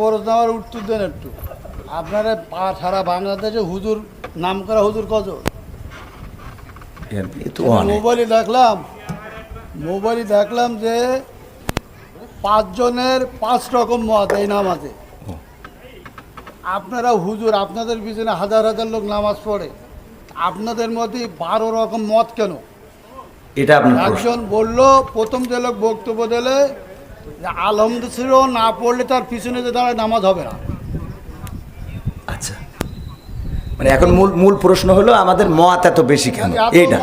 প্রশ্ন আমার উত্তর দেন একটু। আপনারা পা- সারা বাংলাদেশে হুজুর নাম করা হুজুর কত মোবাইলে দেখলাম মোবাইলে দেখলাম যে পাঁচজনের পাঁচ রকম মত এই নামাজে। ও। আপনারা হুজুর আপনাদের পিছনে হাজার হাজার লোক নামাজ পড়ে আপনাদের মধ্যে বারো রকম মত কেন? এটা একজন বলল প্রথম যে লোক বক্তব্য দিলে যে আলহামদুলিল্লাহ না পড়লে তার পিছনে যে দাঁড়ায় নামাজ হবে না। আচ্ছা। মানে এখন মূল মূল প্রশ্ন হলো আমাদের মত এত বেশি কেন? এইটা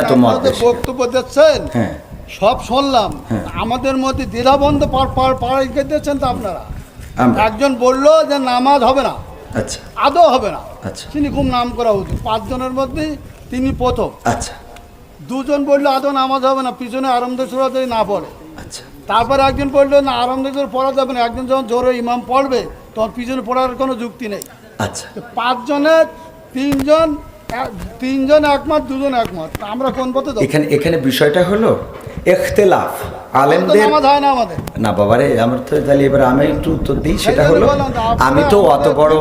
এত মত বক্তব্য দিচ্ছেন হ্যাঁ। সব শুনলাম। হ্যাঁ। আমাদের মধ্যে দ্বিধাবন্ধ পাড়াই দিচ্ছেন তো আপনারা। একজন বলল যে নামাজ হবে না। আচ্ছা। আদৌ হবে না। আচ্ছা। তিনি খুব নাম করা উচিত। পাঁচজনের মধ্যে তিনি প্রথম। আচ্ছা। দুজন বলল আদৌ নামাজ হবে না পিছনে আরম্ভ সুরা যদি না পড়ে। আচ্ছা। তারপরে একজন বলল না আরম্ভ সুরা পড়া যাবে না। একজন যখন জোরে ইমাম পড়বে তখন পিছনে পড়ার কোনো যুক্তি নেই। আচ্ছা। পাঁচজনের তিনজন তিনজন একমত দুজন একমত। আমরা কোন পথে? এখানে এখানে বিষয়টা হলো এখতেলাফ। আলেমদের হয় না আমাদের। না বাবারে আমার তো তাহলে এবার আমি একটু উত্তর দিই সেটা হলো আমি তো অত বড়।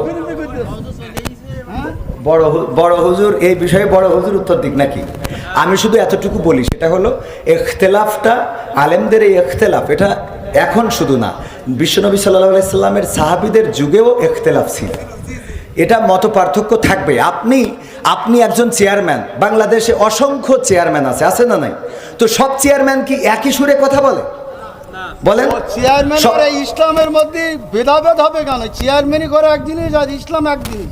হ্যাঁ? বড় বড় হুজুর এই বিষয়ে বড় হুজুর উত্তর দিক নাকি? আমি শুধু এতটুকু বলি সেটা হলো এখতেলাফটা আলেমদের এই এখতেলাফ এটা এখন শুধু না বিশ্বনবী সাল্লাহ সাল্লামের সাহাবিদের যুগেও এখতেলাফ ছিল। এটা মত পার্থক্য থাকবে আপনি আপনি একজন চেয়ারম্যান বাংলাদেশে অসংখ্য চেয়ারম্যান আছে আছে না নাই? তো সব চেয়ারম্যান কি একই সুরে কথা বলে? বলেন। চেয়ারম্যান করে ইসলামের মধ্যে ভেদাভেদ হবে কেন? চেয়ারম্যানই করে এক জিনিস আর ইসলাম এক জিনিস।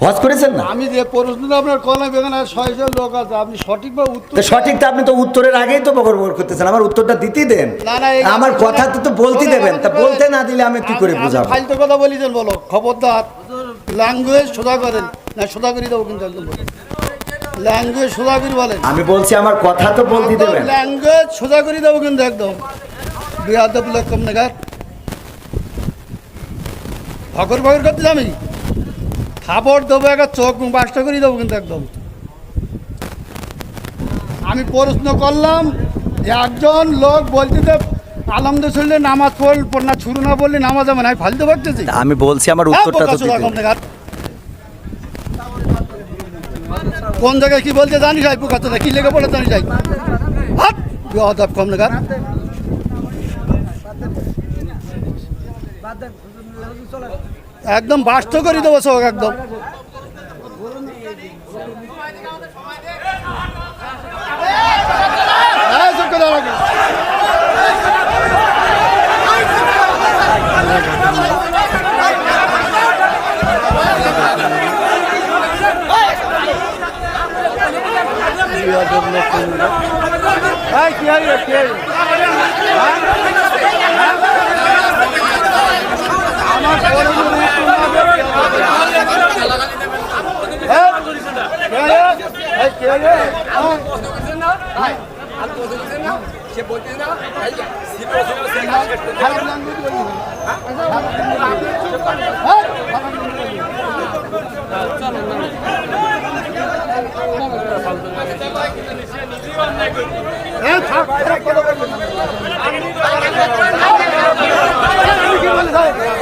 হজ করেছেন না? আমি যে প্রশ্নটা আপনার কলাম এখানে ছয়শো লোক আছে আপনি সঠিকভাবে উত্তর সঠিক তো আপনি তো উত্তরের আগেই তো বকর করতেছেন আমার উত্তরটা দিতেই দেন। না, না, এই- আমার কথা তো তো বলতে দেবেন তা বলতে না দিলে আমি কি করে বুঝাবো? ফালতু কথা বলি দেন বলো খবরদার। ল্যাঙ্গুয়েজ সোজা করেন। না সোজা করে দেবো কিন্তু একদম ল্যাঙ্গুয়েজ সোজা করে বলেন। আমি বলছি আমার কথা তো বলতে দেবেন। ল্যাঙ্গুয়েজ সোজা করে দেবো কিন্তু একদম। বিয়াদব লোক কম নাগার ভগর ভগর করতে আমি খাবার দেবো একটা চোখ বাসটা করে দেবো কিন্তু একদম। আমি প্রশ্ন করলাম একজন লোক বলছে যে নামাজ পড়ল পড় না শুরু না বললে নামাজ আমি ফালতু ভাবতেছি আমি বলছি আমার হ্যাঁ, উত্তরটা তো। কোন জায়গায় কি বলতে জানিস ভাই পোকা কি লেগে পড়ে জানিস ভাই হাট কম নাগার একদম বাস্ত করে দেবো চোখ একদম। চুপ করে দাঁড়া আগে। এই,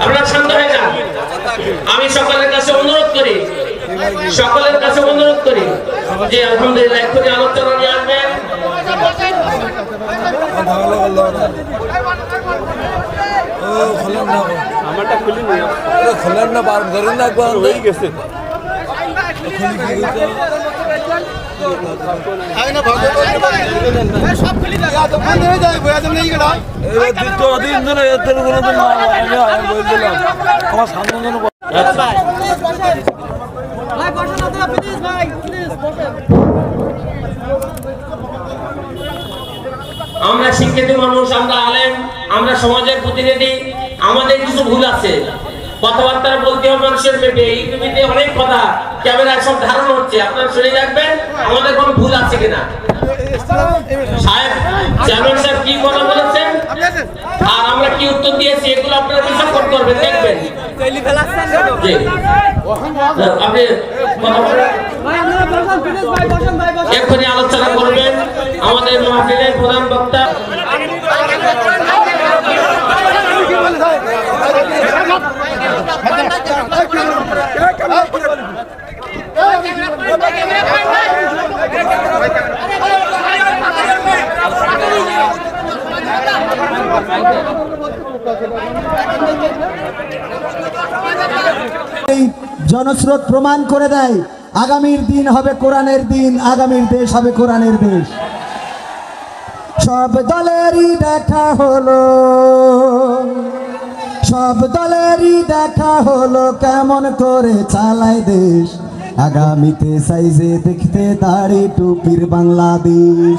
আমার শান্ত হয়ে যান। আমি সকলের কাছে অনুরোধ করি সকলের কাছে অনুরোধ করি যে আলহামদুলিল্লাহ এক্ষুনি আলোচনা নিয়ে আসবেন। খোলেন না বার ধরেন একবার হয়ে গেছে। আমার সামনে যেন ভাই বসেন আপনারা প্লিজ ভাই প্লিজ বসেন আমরা শিক্ষিত মানুষ, আমরা আলেম, আমরা সমাজের প্রতিনিধি, আমাদের কিছু ভুল আছে। কথাবার্তা বলতে হবে মানুষের পেটে। টিভিতে অনেক কথা, ক্যামেরায় সব ধারণ হচ্ছে। আপনারা শুনে রাখবেন, আমাদের কোনো ভুল আছে কিনা? কি কথা বলেছেন? আর আমরা কি উত্তর দিয়েছি, এগুলো আপনারা বিশ্লেষণ করবেন দেখবেন। জি আপনি এক্ষুনি আলোচনা করবেন আমাদের মাহফিলের প্রধান বক্তা এই জনস্রোত প্রমাণ করে দেয়, আগামীর দিন হবে কোরআনের দিন, আগামীর দেশ হবে কোরআনের দেশ। সব দলেরই দেখা হলো। সব দলেরই দেখা হলো কেমন করে চালায় দেশ। আগামীতে সাইজে দেখতে দাড়ি টুপির বাংলাদেশ।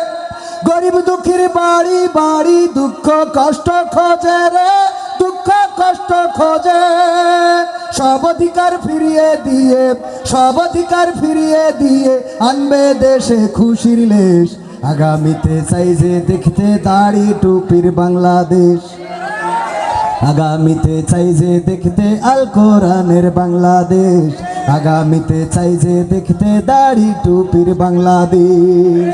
গরিব দুঃখীর বাড়ি বাড়ি দুঃখ কষ্ট খোঁজে রে, দুঃখ কষ্ট খোঁজে। সব অধিকার ফিরিয়ে দিয়ে, সব অধিকার ফিরিয়ে দিয়ে আনবে দেশে খুশির লেশ। আগামীতে চাইছে দেখতে দাড়ি টুপির বাংলাদেশ। আগামীতে চাই যে দেখতে আল কোরআনের বাংলাদেশ। আগামীতে চাই যে দেখতে দাড়ি টুপির বাংলাদেশ।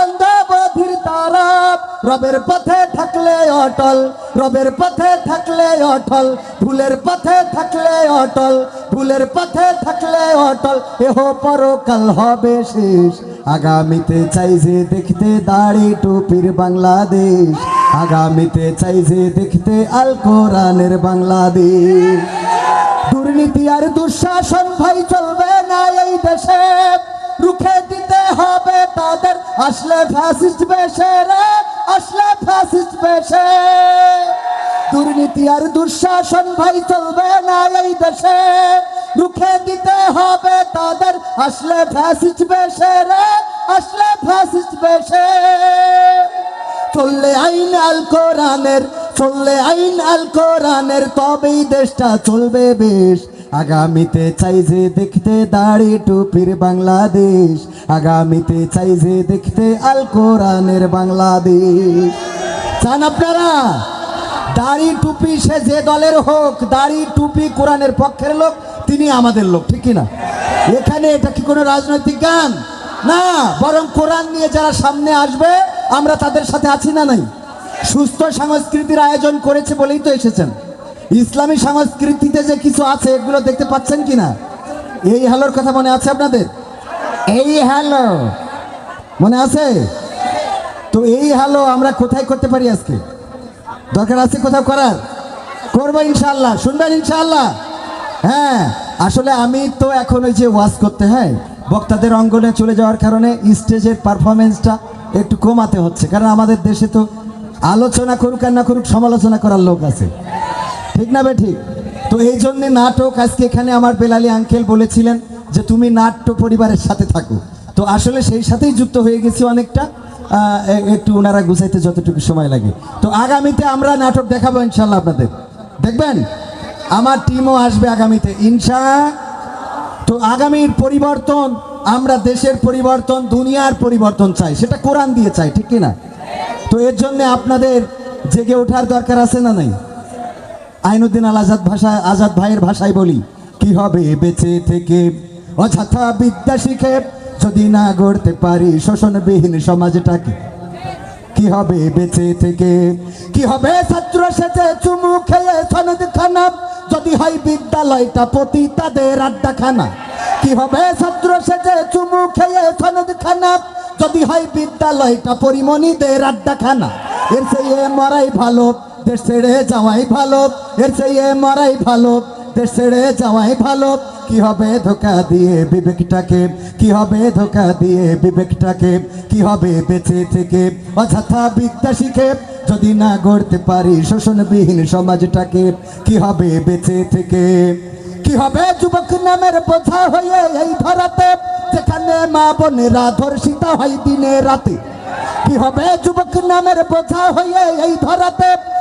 অন্ধ বধির তারা, রবের পথে থাকলে অটল, রবের পথে থাকলে অটল, ভুলের পথে থাকলে অটল, ভুলের পথে থাকলে অটল, এহ পরকাল হবে শেষ। আগামীতে চাই যে দেখতে দাড়ি টুপির বাংলাদেশ। আগামীতে চাই যে দেখতে আল কোরআনের বাংলাদেশ। দুর্নীতি আর দুঃশাসন ভাই চলবে না এই দেশে। আসলে ফ্যাসিস্ট বেশে রে, আসলে ফ্যাসিস্ট বেশে। দুর্নীতি আর দুঃশাসন ভাই চলবে না এই দেশে। রুখে দিতে হবে তাদের, আসলে ফ্যাসিস্ট বেশে রে, আসলে ফ্যাসিস্ট বেশে। চললে আইন আল কোরআনের, চললে আইন আল কোরআনের, তবেই দেশটা চলবে বেশ। আগামীতে চাই যে দেখতে দাড়ি টুপির বাংলাদেশ। আগামীতে চাই যে দেখতে আল কোরআনের বাংলাদেশ। চান আপনারা? দাড়ি টুপি সে যে দলের হোক, দাড়ি টুপি কোরআনের পক্ষের লোক, তিনি আমাদের লোক, ঠিক কি না এখানে এটা কি কোনো রাজনৈতিক গান? না, বরং কোরআন নিয়ে যারা সামনে আসবে, আমরা তাদের সাথে আছি না নাই? সুস্থ সংস্কৃতির আয়োজন করেছে বলেই তো এসেছেন। ইসলামী সংস্কৃতিতে যে কিছু আছে, এগুলো দেখতে পাচ্ছেন কি না এই হ্যালোর কথা মনে আছে আপনাদের? এই হ্যালো। মনে আছে? তো এই হ্যালো আমরা কোথায় করতে পারি আজকে? দরকার আছে কোথাও করার? করব ইনশাল্লাহ শুনবেন ইনশাল্লাহ হ্যাঁ আসলে আমি তো এখন ওই যে ওয়াজ করতে হ্যাঁ বক্তাদের অঙ্গনে চলে যাওয়ার কারণে স্টেজের পারফরমেন্সটা একটু কমাতে হচ্ছে। কারণ আমাদের দেশে তো আলোচনা করুক আর না করুক, সমালোচনা করার লোক আছে। ঠিক না বে ঠিক? তো এই জন্যে নাটক, আজকে এখানে আমার বেলালি আঙ্কেল বলেছিলেন যে তুমি নাট্য পরিবারের সাথে থাকো। তো আসলে সেই সাথেই যুক্ত হয়ে গেছি অনেকটা। একটু ওনারা গুছাইতে যতটুকু সময় লাগে। তো আগামীতে আমরা নাটক দেখাবো ইনশাল্লাহ আপনাদের। দেখবেন? আমার টিমও আসবে আগামীতে, ইনশা। তো আগামীর পরিবর্তন, আমরা দেশের পরিবর্তন, দুনিয়ার পরিবর্তন চাই। সেটা কোরআন দিয়ে চাই, ঠিক কি না তো এর জন্য আপনাদের জেগে ওঠার দরকার আছে না নাই? আইনুদ্দিন আল আজাদ ভাষায় আজাদ ভাইয়ের ভাষায় বলি, কি হবে বেঁচে থেকে? অযথা বিদ্যা শিখে যদি না গড়তে পারি শোষণবিহীন সমাজটাকে। কি হবে বেঁচে থেকে? কি হবে? ছাত্র সেজে চুমু খেয়ে সনদ খানা। যদি হয় বিদ্যালয়টা প্রতি তাদের আড্ডা খানা কি হবে? ছাত্র সেজে চুমু খেয়ে সনদ খানা। যদি হয় বিদ্যালয়টা পরিমণিদের আড্ডাখানা। এর চেয়ে মরাই ভালো দেশ যাওয়াই ভালো, এর চেয়ে মরাই ভালো। দেশ যাওয়াই ভালো, কি হবে ধোকা দিয়ে বিবেকটাকে? কি হবে ধোকা দিয়ে বিবেকটাকে? কি হবে বেঁচে থেকে? অযথা বিদ্যা শিখে যদি না গড়তে পারি শোষণবিহীন সমাজটাকে, কি হবে বেঁচে থেকে? কি হবে যুবক নামের বোঝা হয়ে এই ধরাতে, যেখানে মা বোনেরা ধর্ষিতা হয় দিনে রাতে? কি হবে যুবক নামের বোঝা হয়ে এই ধরাতে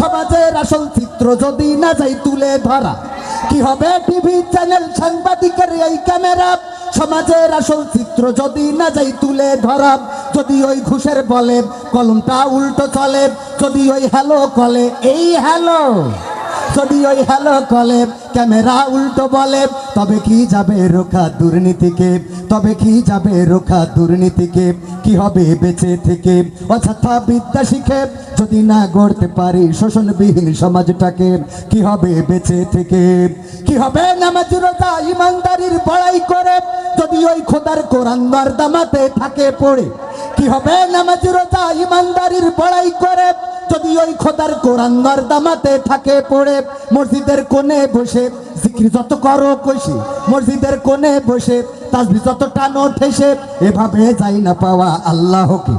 সমাজের আসল চিত্র যদি না যাই তুলে ধরা, কি হবে টিভি চ্যানেল সাংবাদিকের এই ক্যামেরা? সমাজের আসল চিত্র যদি না যাই তুলে ধরা, যদি ওই ঘুষের বলে কলমটা উল্টো চলে, যদি ওই হ্যালো কলে, এই হ্যালো। যদি ওই হ্যালো কলে, ক্যামেরা উল্টো বলে, তবে কি যাবে রোখা দুর্নীতিকে? তবে কি যাবে রোখা দুর্নীতিকে? কি হবে বেঁচে থেকে? অযথা বিদ্যা শিখে, যদি না গড়তে পারি শোষণবিহীন সমাজটাকে, কি হবে বেঁচে থেকে? কি হবে নামাজ রোজা ইমানদারির বড়াই করে, যদি ওই খোদার কোরআন দামাতে থাকে পড়ে? কি হবে নামাজ ইমানদারির বড়াই করে যদি ওই খোদার কোরআন দামাতে থাকে, পড়ে মসজিদের কোণে বসে জিক্রি যত করো কষে মসজিদের কোণে বসে তাজবি যত টানো ঠেসে এভাবে যাই না পাওয়া আল্লাহকে।